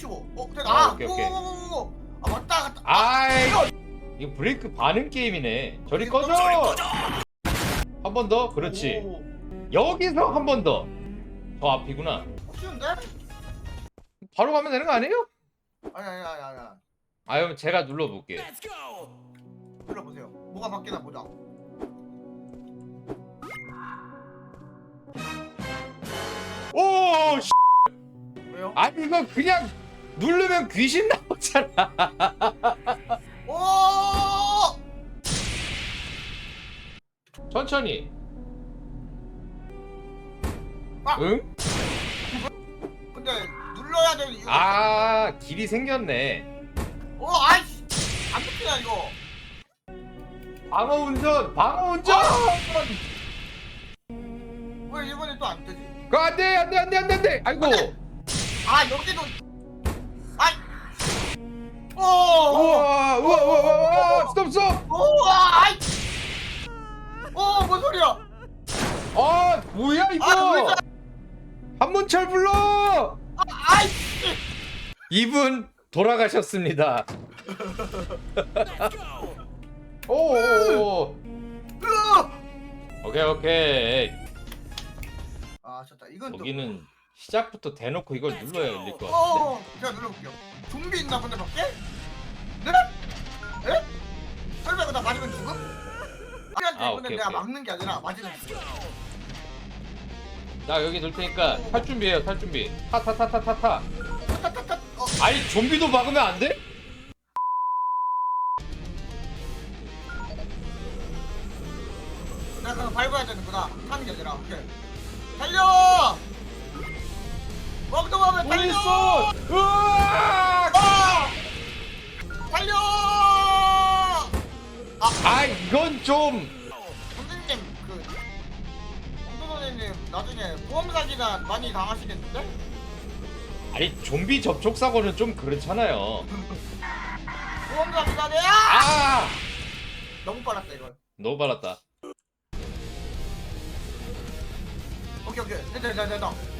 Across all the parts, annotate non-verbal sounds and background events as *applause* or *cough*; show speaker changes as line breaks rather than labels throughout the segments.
15. 어, 됐다.
아,
아,
오케이, 오케이.
오오오오. 아, 왔다 갔다.
아, 아이 이거 브레이크 반응 게임이네 저리 꺼져 한 번 더 그렇지
오,
여기서 한 번 더 저 앞이구나
쉬운데?
바로 가면 되는 거 아니에요?
아니 아니 아니 아니.
아 그럼 제가 눌러볼게요
들어 보세요. 뭐가 바뀌나 보자.
오
왜요?
아니 이거 그냥 누르면 귀신 나오잖아. *laughs*
오!
천천히.
아!
응?
근데 눌러야 될 이유.
아 길이 생겼네.
어, 아이씨. 안 붙냐 이거.
방어 운전, 방어 운전.
아, 왜 이번에 또 안 되지?
안돼 안돼 안돼 안돼 안돼. 아이고.
아 여기도
우와 우와 우와 우와 스톱 스톱
우와! 어, 뭔 소리야?
아 뭐야 이거 한문철 불러
아이!
이분 돌아가셨습니다 오, 오, 오. 오케이 오케이
아, 좋다. 이건 또
여기는 시작부터 대놓고 이걸 눌러야 열릴 것 어. 같은데
어, 제가 눌러볼게요. 좀비 있나 본데 밖에? 네? 에? 설마 그나 맞으면 죽음? 아,
아,
오케이,
오케이, 오케이.
내가 막는 게 아니라 맞으면 죽음.
나 여기 둘 테니까 탈 준비해요 탈 준비 타 타 타 타 타타
어,
아니 좀비도 막으면 안 돼?
내가 그거 밟아야 되는구나. 타는 게 아니라. 오케이. 달려! 달려!
있어! 으악!
아! 달려!
아! 아 이건 좀
선생님 그 공도 선생님 나중에 보험사기단 많이 당하시겠는데?
아니 좀비 접촉 사고는 좀 그렇잖아요.
보험사기단에 아!
아
너무 빨랐다 이걸.
너무 빨랐다.
오케이 오케이 됐다 됐다 됐다.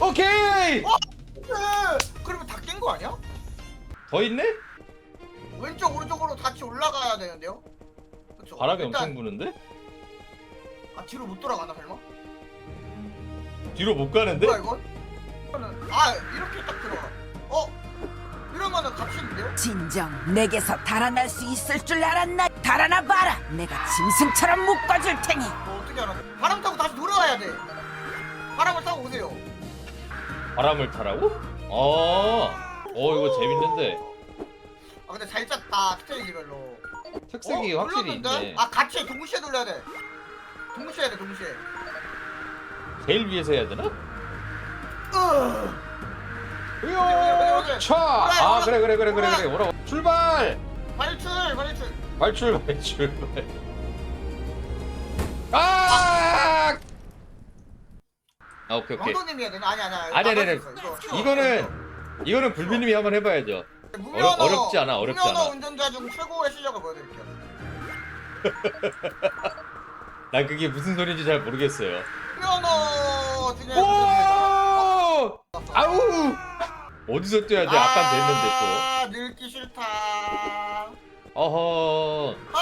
오케이!
어? 네. 그러면 다 깬 거 아니야?
더 있네?
왼쪽 오른쪽으로 같이 올라가야 되는데요? 그쵸?
바람이
일단,
엄청 부는데?
아 뒤로 못 돌아가나 설마?
뒤로 못 가는데?
뭐야 이건? 이거는 아 이렇게 딱 들어가 어? 이러면은 같이 있는데요?
진정 내게서 달아날 수 있을 줄 알았나? 달아나 봐라. 내가 짐승처럼 묶어줄 테니.
뭐 어떻게 알아? 바람 타고 다시 돌아와야 돼 바람을 타고 오세요
바람을 타라고? 어, 어 이거 재밌는데
아 근데 잘 짰다 스테이지별로
특색이
어?
확실히
돌렸는데?
있네.
아 같이 동시에 돌려야 돼 동시에 해야 돼 동시에
제일 위에서 해야 되나?
으
으여! 차! 아 그래 그래 그래 그래 그래 오라 출발!
발출 발출
발출 발출 아! 아 오케이 오케이
왕도님이 해야 되나? 아니 아니
아니, 아니, 아니. 이거는 이거는 불비님이 한번 해봐야죠.
무면허,
어렵- 어렵지 않아, 어렵지 않아.
운전자 중 최고의 실력을 보여드릴게요 *laughs*
난 그게 무슨 소리인지 잘 모르겠어요.
무면허 중에
오! 아우! 어디서 뛰어야 돼? 아까 됐는데
아 늙기 싫다
또. 어허.
아,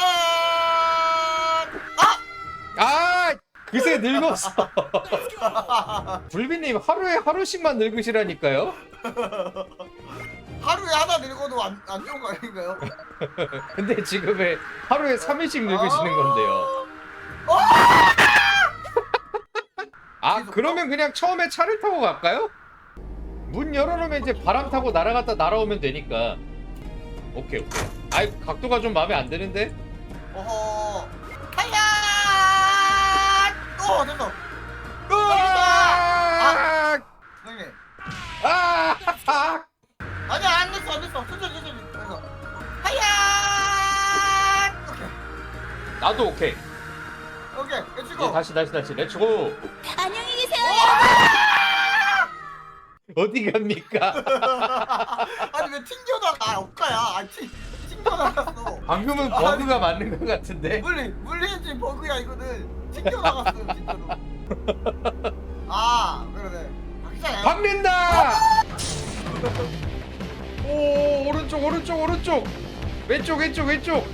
아! 그새 늙었어. *laughs* 불비님 하루에 하루씩만 늙으시라니까요.
하루에 하나 늙어도 안, 안 좋은 거 아닌가요? *laughs*
근데 지금 왜 하루에 3일씩 늙으시는 건데요? 아 그러면 그냥 처음에 차를 타고 갈까요? 문 열어놓으면 이제 바람 타고 날아갔다 날아오면 되니까 오케이 오케이 아이 각도가 좀 마음에 안 드는데?
어허 어 됐어
으악!
선생님.
아!
됐어 천천히 천천히. 그래서 하야! 오케이.
나도 오케이.
오케이
이제
렛츠고.
다시 다시 다시. 렛츠고.
안녕히 계세요.
어디 갑니까? *laughs*
아니 왜 튕겨나가 아 옥가야. 아 튕, 튕겨나갔어.
방금은 버그가 맞는 것 같은데?
물리 물리엔진 버그야 이거는. 튕겨나갔어 진짜로. 아 그러네. 박사야
박는다! *laughs* 오 오른쪽 오른쪽 오른쪽. 왼쪽 왼쪽 왼쪽.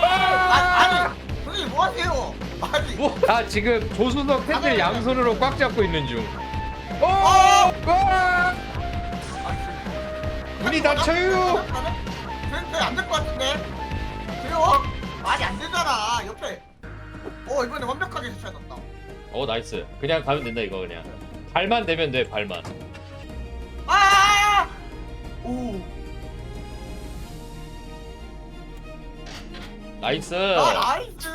아, 아니 선생님 뭐 하세요? 아니.
뭐 나 지금 조수석
아니,
핸들
아니.
양손으로 꽉 잡고 있는 중. 오!
어!
문이 닫혀요.
쟤 안될 것 같은데? 그래요? 말이 안 되잖아 옆에. 어 이번에 완벽하게 주차해놨다.
어 나이스. 그냥 가면 된다 이거 그냥. 발만 대면 돼 발만.
아! 오.
나이스.
아, 나이스